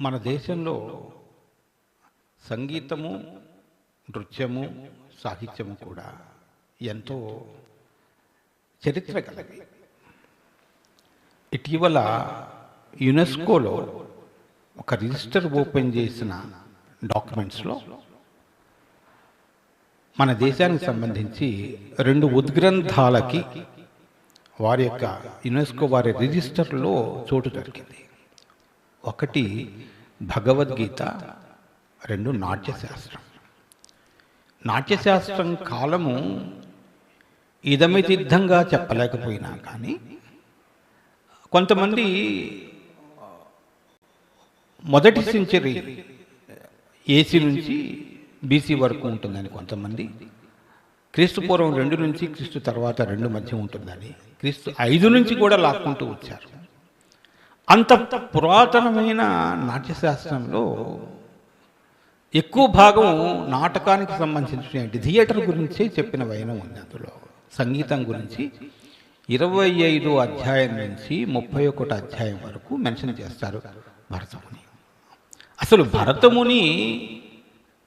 మన దేశంలో సంగీతము నృత్యము సాహిత్యము కూడా ఎంతో చరిత్ర కలవి ఇటీవల యునెస్కోలో ఒక రిజిస్టర్ ఓపెన్ చేసిన డాక్యుమెంట్స్లో మన దేశానికి సంబంధించి రెండు ఉద్గ్రంథాలకి వారి యొక్క యునెస్కో వారి రిజిస్టర్లో చోటు దొరికింది. ఒకటి భగవద్గీత రెండు నాట్యశాస్త్రం. నాట్యశాస్త్రం కాలము ఇదమితిద్ధంగా చెప్పలేకపోయినా కానీ కొంతమంది మొదటి సెంచరీ ఏసీ నుంచి బీసీ వరకు ఉంటుందని కొంతమంది క్రీస్తు పూర్వం రెండు నుంచి క్రీస్తు తర్వాత రెండు మధ్య ఉంటుందని క్రీస్తు ఐదు నుంచి కూడా లాక్కుంటూ వచ్చారు. అంత పురాతనమైన నాట్యశాస్త్రంలో ఎక్కువ భాగం నాటకానికి సంబంధించిన థియేటర్ గురించి చెప్పిన వైనం ఉంది అందులో. సంగీతం గురించి ఇరవై ఐదు అధ్యాయం నుంచి ముప్పై ఒకటి అధ్యాయం వరకు మెన్షన్ చేస్తారు భరతముని. అసలు భరతముని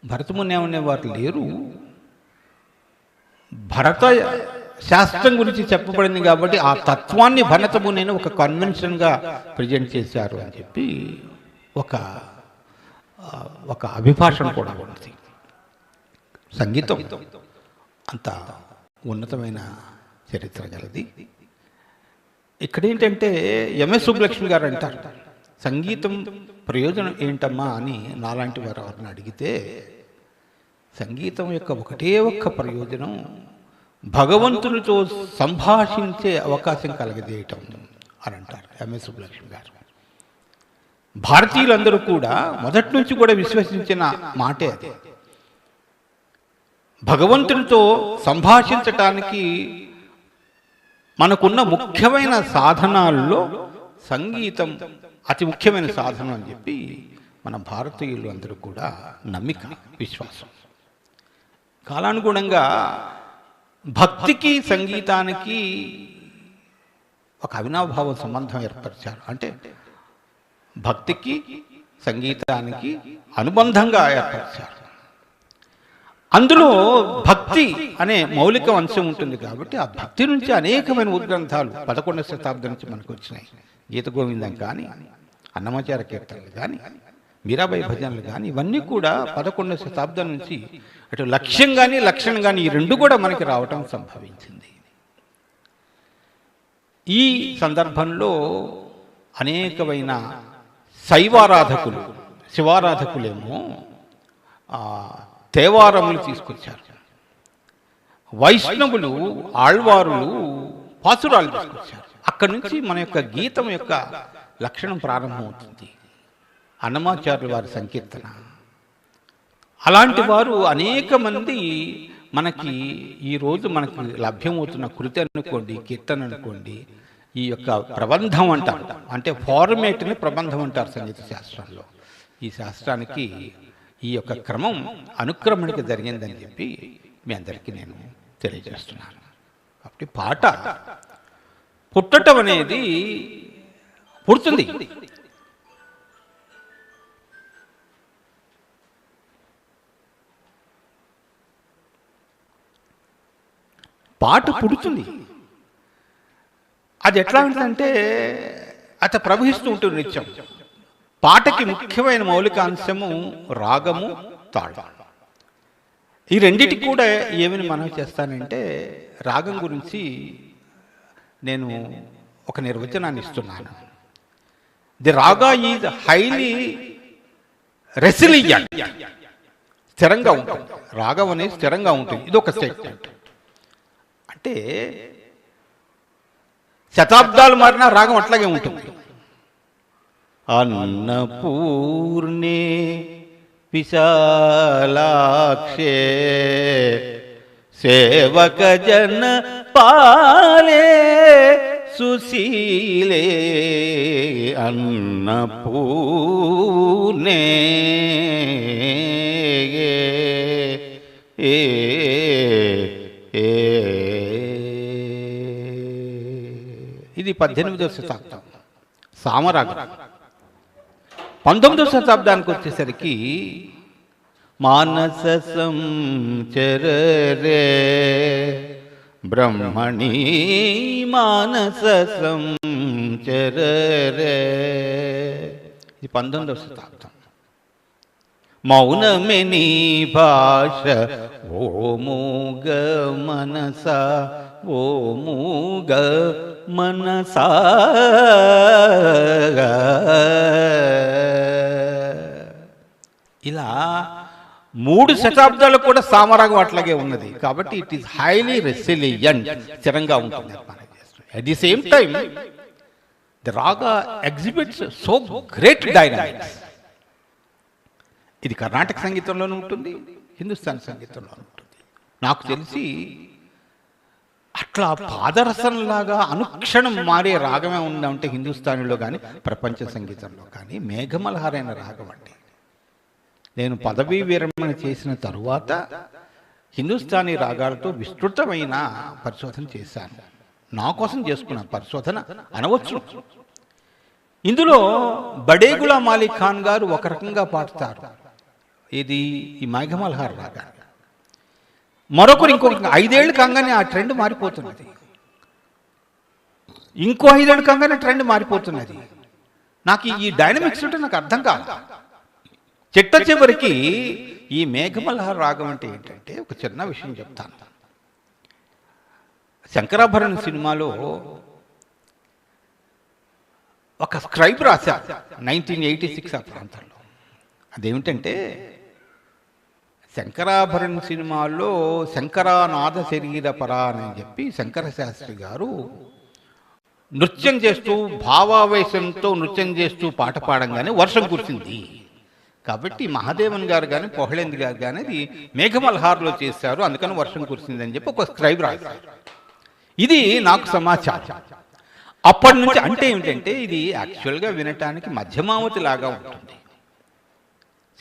భరతముని ఏమనేవారు లేరు? భరత శాస్త్రం గురించి చెప్పబడింది కాబట్టి ఆ తత్వాన్ని భరతముని ఒక కన్వెన్షన్గా ప్రజెంట్ చేశారు అని చెప్పి ఒక ఒక అభిభాషణ కూడా ఉన్నది. సంగీతం అంత ఉన్నతమైన చరిత్ర గలది. ఇక్కడ ఏంటంటే ఎంఎస్ సుబ్బలక్ష్మి గారు అంటారు సంగీతం ప్రయోజనం ఏంటమ్మా అని నాలాంటి వారు ఎవరిని అడిగితే సంగీతం యొక్క ఒకటే ఒక్క ప్రయోజనం భగవంతునితో సంభాషించే అవకాశం కలగజేయటం అని అంటారు ఎంఎస్ సుబ్బలక్ష్మి గారు. భారతీయులందరూ కూడా మొదటి నుంచి కూడా విశ్వసించిన మాటే అది. భగవంతునితో సంభాషించటానికి మనకున్న ముఖ్యమైన సాధనాల్లో సంగీతం అతి ముఖ్యమైన సాధనం అని చెప్పి మన భారతీయులు అందరూ కూడా నమ్మిక విశ్వాసం. కాలానుగుణంగా భక్తికి సంగీతానికి ఒక అవినాభావ సంబంధం ఏర్పరిచారు. అంటే భక్తికి సంగీతానికి అనుబంధంగా ఏర్పరిచారు. అందులో భక్తి అనే మౌలిక అంశం ఉంటుంది కాబట్టి ఆ భక్తి నుంచి అనేకమైన ఉద్గ్రంథాలు పదకొండవ శతాబ్దం నుంచి మనకు వచ్చినాయి. గీత గోవిందం కానీ అన్నమాచార కీర్తనలు కానీ మీరాబాయి భజనలు కానీ ఇవన్నీ కూడా పదకొండవ శతాబ్దం నుంచి అటు లక్ష్యం కానీ లక్షణం కానీ ఈ రెండు కూడా మనకి రావటం సంభవించింది. ఈ సందర్భంలో అనేకమైన శైవారాధకులు శివారాధకులేమో తేవారములు తీసుకొచ్చారు. వైష్ణవులు ఆళ్వారులు పాసురాలు తీసుకొచ్చారు. అక్కడి నుంచి మన యొక్క గీతం యొక్క లక్షణం ప్రారంభమవుతుంది. అన్నమాచార్యుల వారి సంకీర్తన. అలాంటి వారు అనేక మంది మనకి ఈరోజు మనకి లభ్యమవుతున్న కృతి అనుకోండి కీర్తన అనుకోండి ఈ యొక్క ప్రబంధం అంటారు. అంటే ఫార్మేట్ని ప్రబంధం అంటారు సంగీత శాస్త్రంలో. ఈ శాస్త్రానికి ఈ యొక్క క్రమం అనుక్రమణిక జరిగిందని చెప్పి మీ అందరికీ నేను తెలియజేస్తున్నాను. కాబట్టి పాట పుట్టటం అనేది పుడుతుంది. పాట పుడుతుంది. అది ఎట్లా ఉంటుందంటే అత ప్రవహిస్తూ ఉంటుంది నిత్యం. పాటకి ముఖ్యమైన మౌలిక అంశము రాగము తాళం. ఈ రెండిటికి కూడా ఏమని మనం చేస్తానంటే రాగం గురించి నేను ఒక నిర్వచనాన్ని ఇస్తున్నాను. ది రాగా ఈజ్ హైలీ రెసిలియంట్ స్థిరంగా ఉంటుంది. రాగం అనేది స్థిరంగా ఉంటుంది. ఇది ఒక స్టేట్మెంట్ అంటే శతాబ్దాలు మారినా రాగం అట్లాగే ఉంటుంది. అన్నపూర్ణే విశాలాక్షే సేవక జన పాలే సుశీలే అన్నపూర్ణే. ఏ ఏ పద్దెనిమిదో శతాబ్దం. సామరాగం. పంతొమ్మిదో శతాబ్దానికి వచ్చేసరికి మానస సంచరే బ్రహ్మణి మానస సంచరే ఇది పంతొమ్మిదవ శతాబ్దం. మౌనమిని భాష ఓ మూగ మనస ఓ మూగ మనసా. ఇలా మూడు శతాబ్దాలు కూడా సామరాగం అట్లాగే ఉన్నది. కాబట్టి ఇట్ ఈస్ హైలీ రెసిలియంట్ స్థిరంగా ఉంటుంది. At the same time the raga exhibits so great dynamics ఇది కర్ణాటక సంగీతంలోనూ ఉంటుంది హిందుస్థాన్ సంగీతంలోనూ ఉంటుంది. నాకు తెలిసి అట్లా పాదరసంలాగా అనుక్షణం మారే రాగమే ఉందంటే హిందుస్థానీలో కానీ ప్రపంచ సంగీతంలో కానీ మేఘమల్హారైన రాగం అండి. నేను పదవీ విరమణ చేసిన తరువాత హిందుస్థానీ రాగాలతో విస్తృతమైన పరిశోధన చేశాను. నా కోసం చేసుకున్న పరిశోధన అనవచ్చు ఇందులో బడేగులా మాలిక్ ఖాన్ గారు ఒక రకంగా పాడతారు. ఇది ఈ మేఘమల్హార్ రాగా మరొకరు ఇంకొక ఐదేళ్ళు కాగానే ఆ ట్రెండ్ మారిపోతున్నది. ఇంకో ఐదేళ్ళు కాగానే ట్రెండ్ మారిపోతున్నది. నాకు ఈ డైనమిక్స్ ఉంటే నాకు అర్థం కాదు. చిట్ట చివరికి ఈ మేఘమల్హార్ రాగం అంటే ఏంటంటే ఒక చిన్న విషయం చెప్తాను. శంకరాభరణ్ సినిమాలో ఒక స్క్రైబ్ రాశారు నైన్టీన్ ఎయిటీ సిక్స్ ఆ ప్రాంతంలో. అదేమిటంటే శంకరాభరణ్ సినిమాల్లో శంకరానాథ శరీర పరా అని చెప్పి శంకర శాస్త్రి గారు నృత్యం చేస్తూ భావావేశంతో నృత్యం చేస్తూ పాట పాడంగానే వర్షం కురిసింది. కాబట్టి మహాదేవన్ గారు కానీ పొహళేంద్ర గారు కానీ అది మేఘమల్హార్లో చేశారు అందుకని వర్షం కురిసిందని చెప్పి ఒక స్క్రైబ్ రాశారు. ఇది నాకు సమాచారం. అప్పటి నుంచి అంటే ఏమిటంటే ఇది యాక్చువల్గా వినటానికి మధ్యమావతి లాగా ఉంటుంది.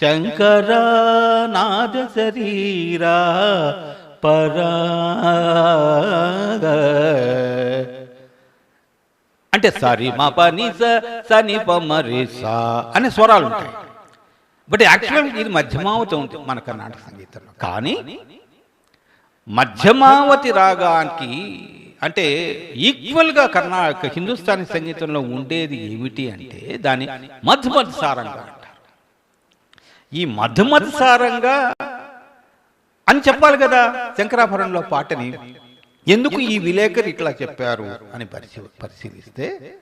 శంకర నాద శరీరా పరా అంటే సరి మా పని సని పమరి సా అనే స్వరాలు ఉంటాయి. బట్ యాక్చువల్ ఇది మధ్యమావతి ఉంటుంది మన కర్ణాటక సంగీతంలో. కానీ మధ్యమావతి రాగానికి అంటే ఈక్వల్గా కర్ణాటక హిందుస్థానీ సంగీతంలో ఉండేది ఏమిటి అంటే దాని మధ్యమధ సారంగా ఈ మధ్యమధ సారంగా అని చెప్పాలి కదా. శంకరాభరణంలో పాటని. ఎందుకు ఈ విలేకరు ఇట్లా చెప్పారు అని పరిశీ పరిశీలిస్తే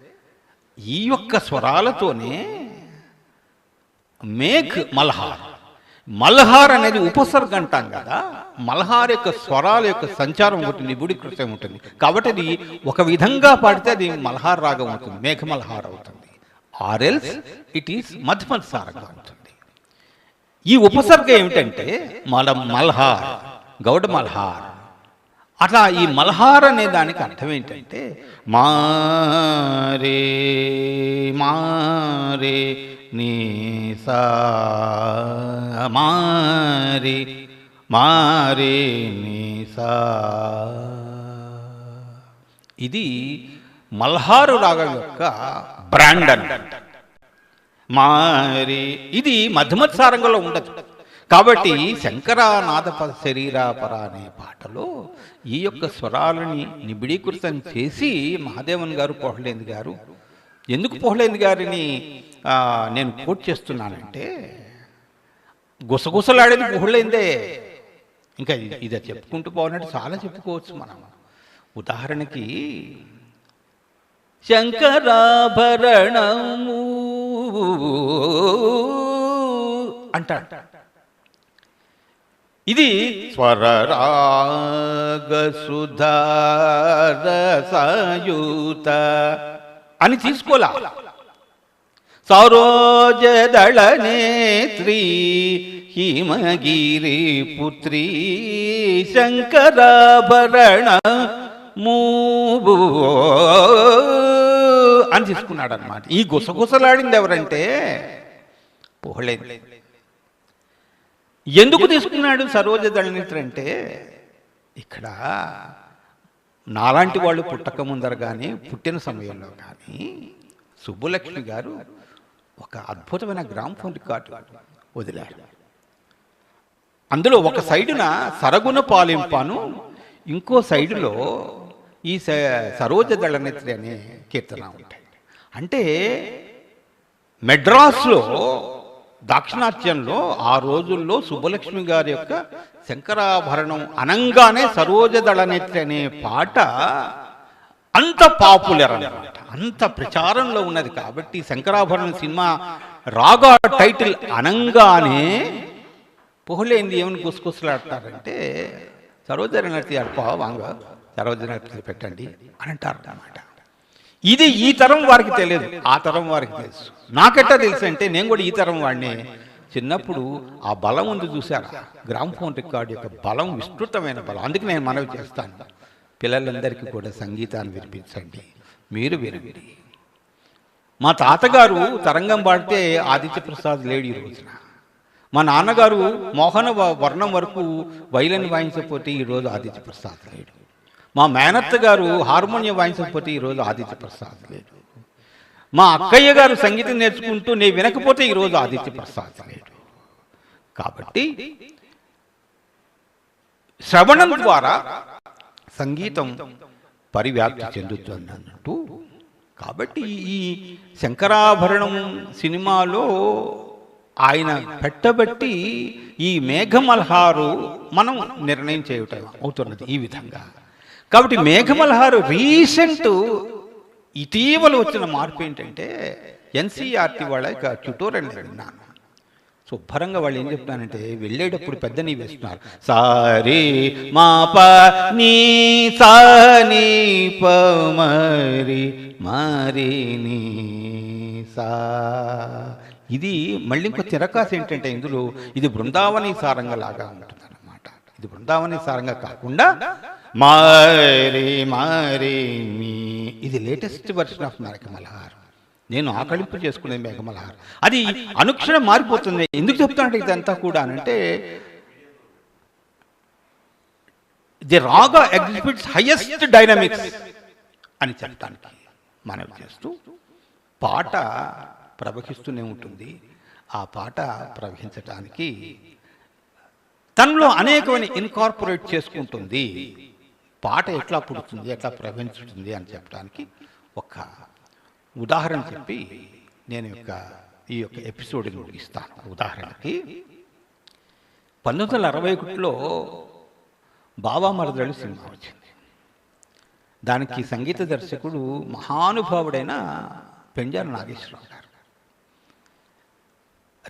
ఈ యొక్క స్వరాలతోనే మేఘ్ మల్హార్. మల్హార్ అనేది ఉపసర్గ అంటాం కదా. మల్హార్ యొక్క స్వరాల యొక్క సంచారం ఉంటుంది నిబుడీకృతం ఉంటుంది. కాబట్టి అది ఒక విధంగా పాడితే అది మల్హార్ రాగం అవుతుంది. మేఘ మల్హార్ అవుతుంది. ఆర్ఎల్స్ ఇట్ ఈస్ మధ్యమత్సారంగా ఉంటుంది ఈ ఉపసర్గ ఏమిటంటే మల మల్హార్ గౌడ మల్హార్. అట్లా ఈ మల్హార్ అనే దానికి అర్థం ఏంటంటే మారే మారే నీసా మారే మారే నీసా ఇది మల్హారు రాగం యొక్క బ్రాండ్ అంట. మారి. ఇది మధ్యమత్సారంగంలో ఉండదు. కాబట్టి శంకరానాథప శరీరాపర అనే పాటలో ఈ యొక్క స్వరాలని నిబిడీకృతం చేసి మహాదేవన్ గారు పోహలేంది గారు. ఎందుకు పోహలేంది గారిని నేను కోట్ చేస్తున్నానంటే గుసగుసలాడేది పోహలేందే. ఇంకా ఇది- ఇది చెప్పుకుంటూ పోవాలంటే చాలా చెప్పుకోవచ్చు మనం. ఉదాహరణకి శంకరాభరణము అంటాడు. ఇది స్వరరాగసుధారసయూత అని తీసుకోలా. సరోజదళ నేత్రీ హిమగిరి పుత్రీ శంకరాభరణ మూబు అని తీసుకున్నాడు అనమాట ఈ గుసగుసలాడింది ఎవరంటే పోహలేదు ఎందుకు తీసుకున్నాడు సరోజ దళనిత్ర అంటే ఇక్కడ నాలాంటి వాళ్ళు పుట్టక ముందర కానీ పుట్టిన సమయంలో కానీ సుబ్బులక్ష్మి గారు ఒక అద్భుతమైన గ్రామ్ఫోన్ రికార్డు వదిలారు. అందులో ఒక సైడున సరగున పాలింపాను ఇంకో సైడులో ఈ స- సరోజ దళనేత్రి అనే కీర్తన ఉంటాయి. అంటే మెడ్రాస్లో దాక్షిణాత్యంలో ఆ రోజుల్లో సుబ్బలక్ష్మి గారి యొక్క శంకరాభరణం అనంగానే సరోజ దళనేత్రి అనే పాట అంత పాపులర్ అనమాట అంత ప్రచారంలో ఉన్నది కాబట్టి శంకరాభరణం సినిమా రాగా టైటిల్ అనంగానే పొహలేంది ఏమని గుసగుసలాడతారంటే సరోజన నడిచి అడప వాంగ. సరోజన పెట్టండి అని అంటారు అన్నమాట. ఇది ఈ తరం వారికి తెలియదు ఆ తరం వారికి తెలుసు. నాకెట్టా తెలుసు అంటే నేను కూడా ఈ తరం వాడిని. చిన్నప్పుడు ఆ బలం ఉంది చూసారా గ్రామ్ ఫోన్ రికార్డు యొక్క బలం విస్తృతమైన బలం. అందుకే నేను మనవి చేస్తాను. పిల్లలందరికీ కూడా సంగీతాన్ని వినిపించండి. మీరు వినవిడి మా తాతగారు తరంగం పాడితే ఆదిత్య ప్రసాద్ లేడు ఈ రోజున. మా నాన్నగారు మోహన వ- వర్ణం వరకు వైలన్ వాయించకపోతే ఈరోజు ఆదిత్య ప్రసాద్ లేడు. మా మేనత్త గారు హార్మోనియం వాయించకపోతే ఈరోజు ఆదిత్య ప్రసాద్ లేడు మా అక్కయ్య గారు సంగీతం నేర్చుకుంటూ నేను వినకపోతే ఈరోజు ఆదిత్య ప్రసాద్ లేడు కాబట్టి శ్రవణం ద్వారా సంగీతం పరివ్యాప్తి చెందుతుంది అన్నట్టు. కాబట్టి ఈ శంకరాభరణం సినిమాలో ఆయన పెట్టబట్టి ఈ మేఘమల్హారు మనం నిర్ణయం చేయటం అవుతున్నది ఈ విధంగా. కాబట్టి మేఘమల్హారు రీసెంట్ ఇటీవల వచ్చిన మార్పు ఏంటంటే ఎన్సీఆర్టీ వాళ్ళ యొక్క ట్యూటోరియల్ విన్నాను. శుభ్రంగా వాళ్ళు ఏం చెప్తున్నానంటే వెళ్ళేటప్పుడు పెద్ద నీ వేస్తున్నారు. సారీ మా ప నీ సా నీ ప మరి మరి నీ సా ఇది మళ్ళీ ఇంకో తిరకాసు ఏంటంటే ఇందులో ఇది బృందావని సారంగా లాగా ఉంటుంది ఇది బృందావని సారంగా కాకుండా మారి మారి మీ. ఇది లేటెస్ట్ వర్షన్ ఆఫ్ నరకమలహారం నేను ఆకలింపు చేసుకునే మేఘమలహారం. అది అనుక్షణం మారిపోతుంది. ఎందుకు చెప్తానంటే ఇదంతా కూడా అంటే the raga exhibits highest dynamics అని చెప్పడానికి మనవి చేస్తూ పాట ప్రవహిస్తూనే ఉంటుంది. ఆ పాట ప్రవహించటానికి తనలో అనేకమైన ఇన్కార్పొరేట్ చేసుకుంటుంది. పాట ఎట్లా పుడుతుంది ఎట్లా ప్రవహించుతుంది అని చెప్పడానికి ఒక ఉదాహరణ చెప్పి నేను యొక్క ఈ యొక్క ఎపిసోడ్ని ముగిస్తాను. ఉదాహరణకి పంతొమ్మిది వందల అరవై ఒకటిలో బాబా మరదలు సినిమా వచ్చింది. దానికి సంగీత దర్శకుడు మహానుభావుడైన పెంజార నాగేశ్వరరావు గారు.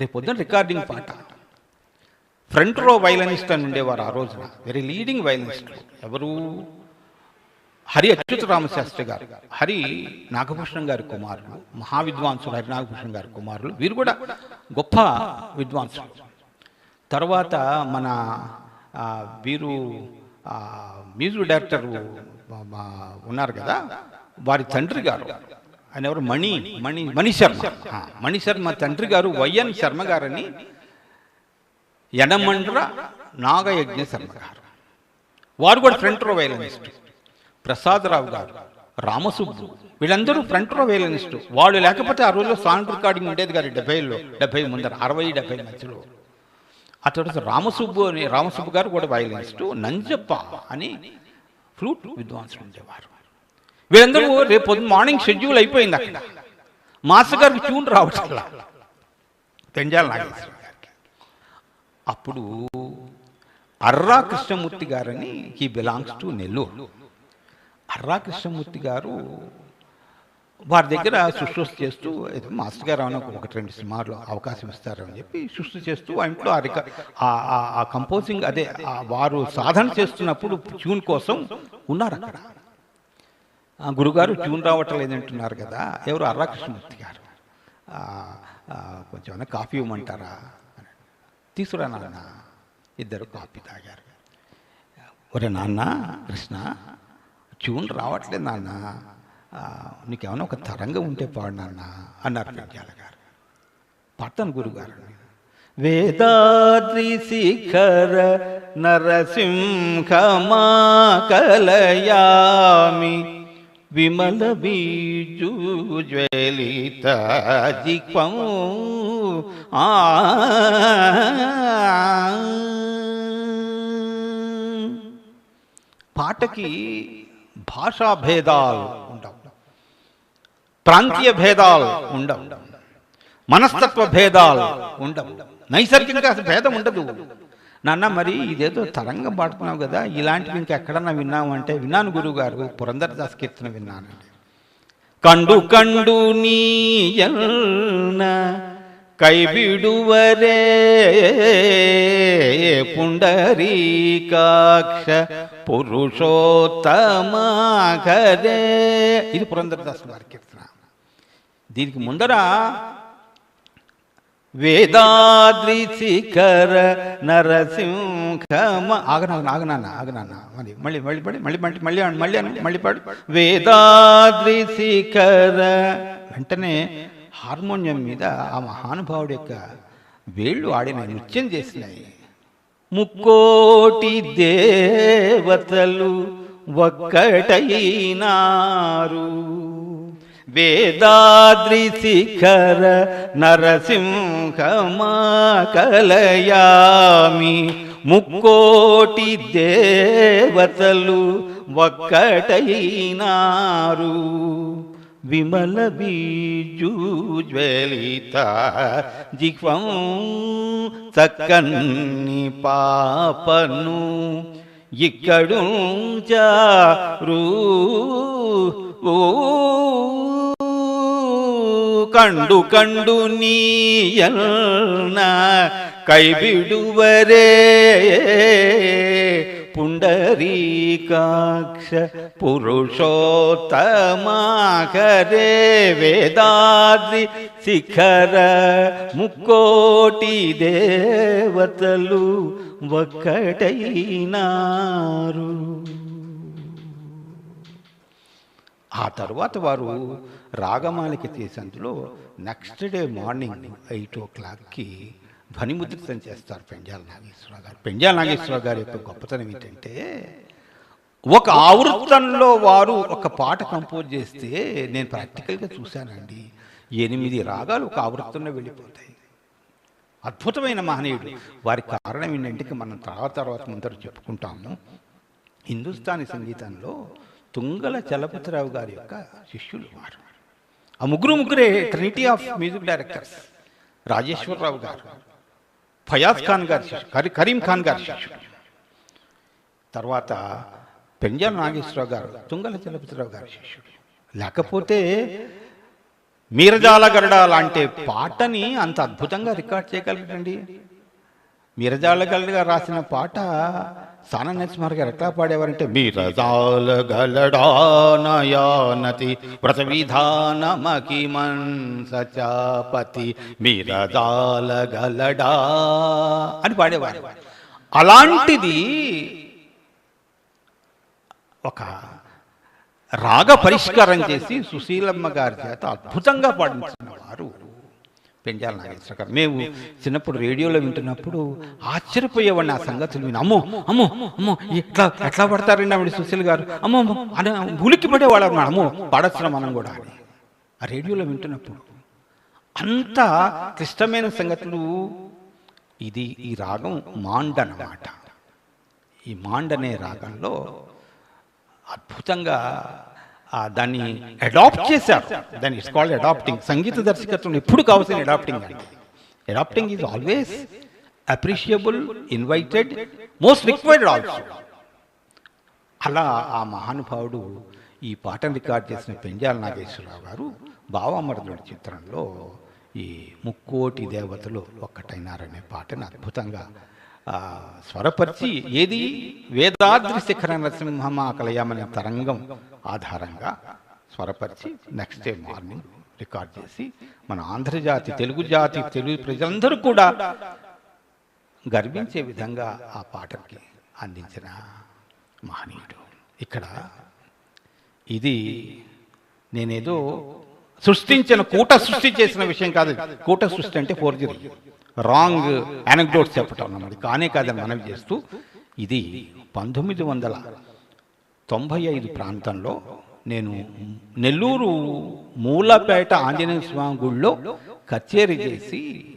రేపు పొద్దున రికార్డింగ్ పాట. ఫ్రంట్ రో వైలనిస్ట్ అని ఉండేవారు ఆ రోజున. వెరీ లీడింగ్ వైలనిస్ట్ ఎవరు? హరి అచ్యుత రామశాస్త్రి గారు. హరి నాగభూషణం గారి కుమారులు మహావిద్వాంసులు హరి నాగభూషణం గారి కుమారులు. వీరు కూడా గొప్ప విద్వాంసులు. తర్వాత మన వీరు మ్యూజిక్ డైరెక్టర్ ఉన్నారు కదా వారి తండ్రి గారు. ఆయన ఎవరు? మణి మణి మణి శర్మ. మణి శర్మ తండ్రి గారు వైఎన్ శర్మ గారని యనమండ్ర నాగయజ్ఞ శర్మగారు వారు కూడా ఫ్రంట్ రో వైలనిస్ట్ ప్రసాదరావు గారు రామసుబ్బు వీళ్ళందరూ ఫ్రంట్ రో వేలనిస్టు వాళ్ళు లేకపోతే ఆ రోజులో సాంగ్ రికార్డింగ్ ఉండేది కాదు డెబ్బైలో డెబ్బై ముందర అరవై డెబ్బై మధ్యలో. ఆ తర్వాత రామసుబ్బు అని రామసుబ్బు గారు కూడా వైలనిస్టు నంజప్ప అని ఫ్లూట్ విద్వాంసులు ఉండేవారు. వీళ్ళందరూ రేపు మార్నింగ్ షెడ్యూల్ అయిపోయింది అక్కడ. మాస్టర్ గారికి ట్యూన్ రావట్లా. తెంజాల నాగేశ్వర. అప్పుడు అర్రా కృష్ణమూర్తి గారని he belongs to Nellore. Arra Krishnamurthy garu వారి దగ్గర శుశ్రూష చేస్తూ ఏదో మాస్టర్ గారు ఏమైనా ఒకటి రెండు సినిమాలు అవకాశం ఇస్తారని చెప్పి శుశ్రూష చేస్తూ ఆ ఇంట్లో ఆ రిక ఆ- కంపోజింగ్ అదే వారు సాధన చేస్తున్నప్పుడు ట్యూన్ కోసం ఉన్నారు అక్కడ. ఆ గురుగారు ట్యూన్ రావటం లేదంటున్నారు కదా ఎవరు అర్రా కృష్ణమూర్తి గారు కొంచెం ఏమైనా కాఫీ ఇవ్వమంటారా? తీసుకురా నాన్న ఇద్దరు కాఫీ తాగారు. ఒరే నాన్న కృష్ణ ట్యూన్ రావట్లేదు నాన్న. నీకేమైనా ఒక తరంగం ఉంటే పాడు నాన్న అన్నారు పెంచాల గారు. పట్టణ గురుగారు వేదాద్రి శిఖర నరసింహమా కలయామి విమల బీజు జ్వలిత జిక్వం ఆ. పాటకి భాషా భేదాలు ఉండవు. ప్రాంతీయ భేదాలు ఉండవు. మనస్తత్వ భేదాలు ఉండవు. నైసర్గికంగా భేదం ఉండదు. నాన్న మరి ఇదేదో తరంగం పాడుతున్నావు కదా ఇలాంటివి ఇంకెక్కడన్నా విన్నావు అంటే విన్నాను గురువు గారు పురంధరదాస్ కీర్తన విన్నాను కండు కండు నీయల్న కైబిడువరే పుండరీకాక్ష పురుషోత్తమాఘరే. ఇది పురంధరదాసు వారి కీర్తన. దీనికి ముందర వేదాద్రి శిఖర నరసింహమ ఆగనాగన ఆగనాన్న ఆగనాన్న మరి మళ్ళీ మళ్ళీ పడి మళ్ళీ మళ్ళీ మళ్ళీ మళ్ళీ మళ్ళీ పాడు. వేదాద్రి శిఖర వెంటనే హార్మోనియం మీద ఆ మహానుభావుడి యొక్క వేళ్ళు ఆడిన నృత్యం చేసినాయి. ముక్కోటి దేవతలు ఒక్కటైనారు. వేదాద్రి శిఖర నరసింహమా కలయామి ముక్కోటి దేవతలు ఒక్కటైనారు. విమల బీజుజ్వలిత జిహ్వం చక్కన్ని పాపను. ఇక్కడు చారు కండు కండు నీయల్న కైబిడువరే పుండరీకాక్ష పురుషోత్తమాకరే వేదాద్రి శిఖర ముక్కోటి దేవతలు ఒక్కటైనారు ఆ తర్వాత వారు రాగమాలిక చేసేందులో నెక్స్ట్ డే మార్నింగ్ ఎయిట్ ఓ క్లాక్కి ధ్వనిముద్రితం చేస్తారు పెంజాల నాగేశ్వరరావు గారు. పెంజాల నాగేశ్వరరావు గారి యొక్క గొప్పతనం ఏంటంటే ఒక ఆవృత్తంలో వారు ఒక పాట కంపోజ్ చేస్తే నేను ప్రాక్టికల్గా చూశానండి. ఎనిమిది రాగాలు ఒక ఆవృత్తంలో వెళ్ళిపోతాయి. అద్భుతమైన మహనీయుడు. వారి కారణం ఏంటంటే మనం తర్వాత తర్వాత ముందర చెప్పుకుంటాము. హిందుస్థానీ సంగీతంలో తుంగల చలపతిరావు గారి యొక్క శిష్యులు వారు. ఆ ముగ్గురు ముగ్గురే trinity of music directors Rajeswararao garu Fayaz Khan గారి శిష్యుడు కరీ కరీం ఖాన్ గారి శిష్యుడు తర్వాత పెంజాల నాగేశ్వరరావు గారు తుంగల చలపతిరావు గారి శిష్యుడు లేకపోతే మీరజాల గరడ లాంటి పాటని అంత అద్భుతంగా రికార్డ్ చేయగలగండి మీరజాల గారు రాసిన పాట సాన నరసింహార్ గారు ఎట్లా పాడేవారంటే మీరజాల గలడానయానతి వ్రత విధానమకి సచాపతి మీరజాల గలడా అని పాడేవారు. అలాంటిది ఒక రాగ పరిష్కారం చేసి సుశీలమ్మ గారి చేత అద్భుతంగా పాడించిన వారు. పెంజాల నాగేశ్వర గారు మేము చిన్నప్పుడు రేడియోలో వింటున్నప్పుడు ఆశ్చర్యపోయేవాడిని ఆ సంగతులు విని. అమ్మో అమ్మో అమ్మో ఎట్లా ఎట్లా పడతారండి ఆవిడ సుశీల్ గారు? అమ్మో అమ్మో అని ఉలిక్కి పడేవాళ్ళు అన్నమాట అమ్మో పాడొచ్చిన మనం కూడా అని. ఆ రేడియోలో వింటున్నప్పుడు అంత క్లిష్టమైన సంగతులు ఇది ఈ రాగం మాండ్ అన్నమాట. ఈ మాండ్ అనే రాగంలో అద్భుతంగా దాన్ని అడాప్ట్ చేశారు. దాన్ని ఇట్స్ కాల్డ్ అడాప్టింగ్ సంగీత దర్శకత్వం ఎప్పుడు కావాల్సిన అడాప్టింగ్ అంటే adapting is always appreciable invited most required also అలా ఆ మహానుభావుడు ఈ పాటను రికార్డ్ చేసిన పెంజాల నాగేశ్వరరావు గారు బావామరదుడి చిత్రంలో ఈ ముక్కోటి దేవతలు ఒక్కటైనారనే పాటను అద్భుతంగా స్వరపరిచి ఏది? వేదాద్రి శిఖర నరసింహమా కలయామనే తరంగం ఆధారంగా స్వరపరిచి నెక్స్ట్ డే మార్నింగ్ రికార్డ్ చేసి మన ఆంధ్రజాతి తెలుగు జాతి తెలుగు ప్రజలందరూ కూడా గర్వించే విధంగా ఆ పాటకి అందించిన మహనీయుడు. ఇక్కడ ఇది నేనేదో సృష్టించిన కూట సృష్టి చేసిన విషయం కాదు. కూట సృష్టి అంటే ఫోర్జరీ రాంగ్ అనెక్డోట్స్ చెప్పటం అన్నమాట. కానే కాదని మనవి చేస్తూ ఇది పంతొమ్మిది వందల తొంభై ఐదు ప్రాంతంలో నేను నెల్లూరు మూలపేట ఆంజనేయ స్వామి గుడిలో కచేరీ చేసి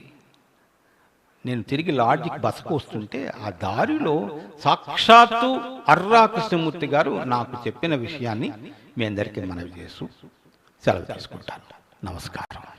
నేను తిరిగి లాడ్జికి బసకు వస్తుంటే ఆ దారిలో సాక్షాత్తు అర్రా కృష్ణమూర్తి గారు నాకు చెప్పిన విషయాన్ని మీ అందరికీ మనవి చేస్తూ సెలవు తీసుకుంటాను. నమస్కారం.